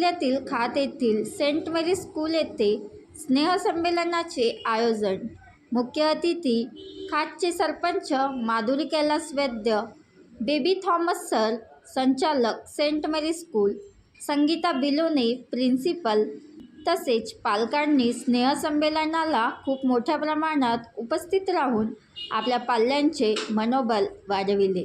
जिल्ह्यातील खात येथील सेंट मेरी स्कूल येथे स्नेहसंमेलनाचे आयोजन. मुख्य अतिथी खातचे sarpanch Madhuri Kailas Vaidya Baby Thomas sir संचालक Saint Mary School Sangeeta Bilone principal तसेच पालकांनी स्नेहसंमेलनाला खूप मोठ्या प्रमाणात उपस्थित राहून आपल्या पाल्यांचे मनोबल वाढविले.